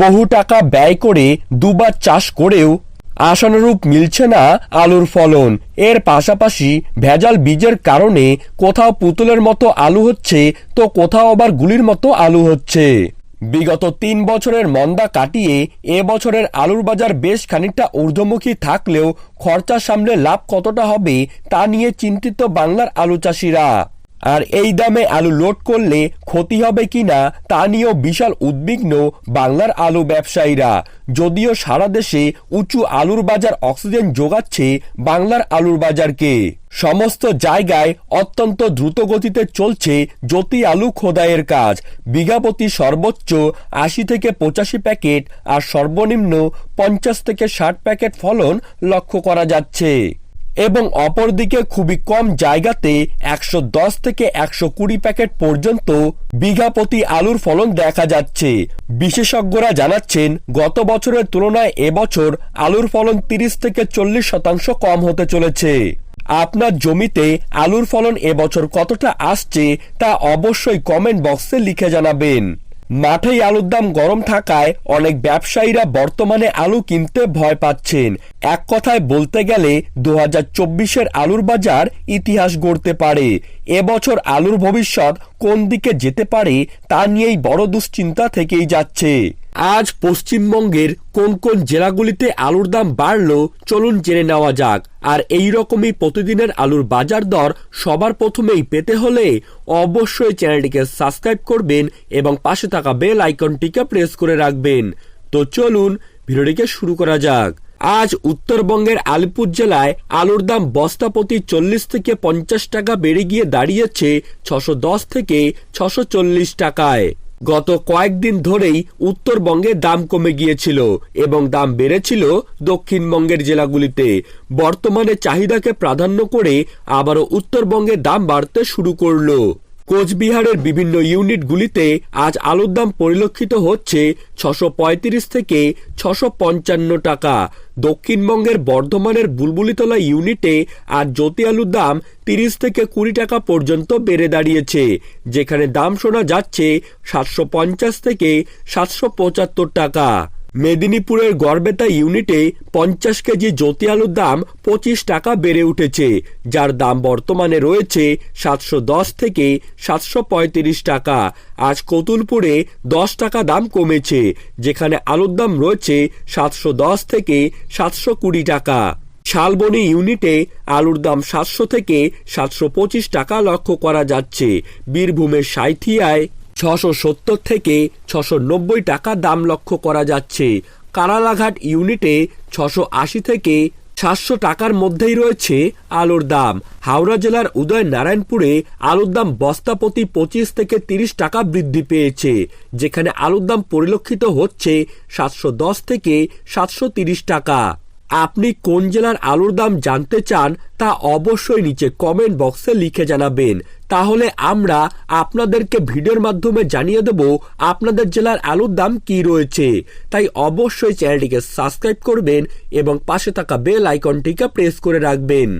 বহু টাকা ব্যয় করে দুবার চাষ করেও আশানুরূপ মিলছে না আলুর ফলন। এর পাশাপাশি ভেজাল বীজের কারণে কোথাও পুতুলের মতো আলু হচ্ছে, তো কোথাও আবার গুলির মতো আলু হচ্ছে। বিগত তিন বছরের মন্দা কাটিয়ে এ বছরের আলুর বাজার বেশ খানিকটা ঊর্ধ্বমুখী থাকলেও খরচা সামলে লাভ কতটা হবে তা নিয়ে চিন্তিত বাংলার আলু চাষিরা। আর এই দামে আলু লোড করলে ক্ষতি হবে কিনা তা নিয়েও বিশাল উদ্বিগ্ন বাংলার আলু ব্যবসায়ীরা। যদিও সারা দেশে উঁচু আলুর বাজার অক্সিজেন যোগাচ্ছে বাংলার আলুর বাজারকে। সমস্ত জায়গায় অত্যন্ত দ্রুত গতিতে চলছে জ্যোতি আলু খোদাইয়ের কাজ। বিঘাপতি সর্বোচ্চ আশি থেকে পঁচাশি প্যাকেট আর সর্বনিম্ন পঞ্চাশ থেকে ষাট প্যাকেট ফলন লক্ষ্য করা যাচ্ছে। এবং অপরদিকে খুবই কম জায়গাতে একশো দশ থেকে একশো কুড়ি প্যাকেট পর্যন্ত বিঘা প্রতি আলুর ফলন দেখা যাচ্ছে। বিশেষজ্ঞরা জানাচ্ছেন, গত বছরের তুলনায় এবছর আলুর ফলন তিরিশ থেকে চল্লিশ শতাংশ কম হতে চলেছে। আপনার জমিতে আলুর ফলন এবছর কতটা আসছে তা অবশ্যই কমেন্ট বক্সে লিখে জানাবেন। মাঠেই আলুর দাম গরম থাকায় অনেক ব্যবসায়ীরা বর্তমানে আলু কিনতে ভয় পাচ্ছেন। এক কথায় বলতে গেলে দু হাজার চব্বিশের আলুর বাজার ইতিহাস গড়তে পারে। এবছর আলুর ভবিষ্যৎ কোন দিকে যেতে পারে তা নিয়েই বড় দুশ্চিন্তা থেকেই যাচ্ছে। আজ পশ্চিমবঙ্গের কোন কোন জেলাগুলিতে আলুর দাম বাড়লো চলুন জেনে নেওয়া যাক। আর এই রকমই প্রতিদিনের আলুর বাজার দর সবার প্রথমেই পেতে হলে অবশ্যই চ্যানেলটিকে সাবস্ক্রাইব করবেন এবং পাশে থাকা বেল আইকনটিকে প্রেস করে রাখবেন। তো চলুন ভিডিওটিকে শুরু করা যাক। আজ উত্তরবঙ্গের আলিপুর জেলায় আলুর দাম বস্তা প্রতি চল্লিশ থেকে পঞ্চাশ টাকা বেড়ে গিয়ে দাঁড়িয়েছে ছশো দশ থেকে ছশো চল্লিশ টাকায়। গত কয়েকদিন ধরেই উত্তরবঙ্গে দাম কমে গিয়েছিল এবং দাম বেড়েছিল দক্ষিণবঙ্গের জেলাগুলিতে। বর্তমানে চাহিদাকে প্রাধান্য করে আবারও উত্তরবঙ্গে দাম বাড়তে শুরু করল। কোচবিহারের বিভিন্ন ইউনিটগুলিতে আজ আলুর দাম পরিলক্ষিত হচ্ছে ছশো পঁয়ত্রিশ থেকে ছশো টাকা। দক্ষিণবঙ্গের বর্ধমানের বুলবুলিতলা ইউনিটে আজ জ্যোতি আলুর দাম তিরিশ থেকে কুড়ি টাকা পর্যন্ত বেড়ে দাঁড়িয়েছে, যেখানে দাম শোনা যাচ্ছে সাতশো পঞ্চাশ থেকে সাতশো পঁচাত্তর টাকা। মেদিনীপুরের গড়বেতা ইউনিটে পঞ্চাশ কেজি জ্যোতি আলুর দাম পঁচিশ টাকা বেড়ে উঠেছে, যার দাম বর্তমানে রয়েছে সাতশো দশ থেকে সাতশো পঁয়ত্রিশ টাকা। আজ কতুলপুরে দশ টাকা দাম কমেছে, যেখানে আলুর দাম রয়েছে সাতশো দশ থেকে সাতশো কুড়ি টাকা। শালবনি ইউনিটে আলুর দাম সাতশো থেকে সাতশো পঁচিশ টাকা লক্ষ্য করা যাচ্ছে। বীরভূমের সাঁথিয়ায় ছশো সত্তর থেকে ছশো নব্বই টাকা দাম লক্ষ্য করা যাচ্ছে। কারালাঘাট ইউনিটে ছশো আশি থেকে সাতশো টাকার মধ্যেই রয়েছে আলুর দাম। হাওড়া জেলার উদয় নারায়ণপুরে আলুর দাম বস্তা প্রতি পঁচিশ থেকে তিরিশ টাকা বৃদ্ধি পেয়েছে। যেখানে আলুর দাম পরিলক্ষিত হচ্ছে সাতশো দশ থেকে সাতশো তিরিশ টাকা। আপনি কোন জেলার আলুর দাম জানতে চান তা অবশ্যই নিচে কমেন্ট বক্সে লিখে জানাবেন। তাহলে আমরা আপনাদেরকে ভিডিওর মাধ্যমে জানিয়ে দেব আপনাদের জেলার আলুর দাম কি রয়েছে। তাই অবশ্যই চ্যানেলটিকে সাবস্ক্রাইব করবেন এবং পাশে থাকা বেল আইকনটিকে প্রেস করে রাখবেন।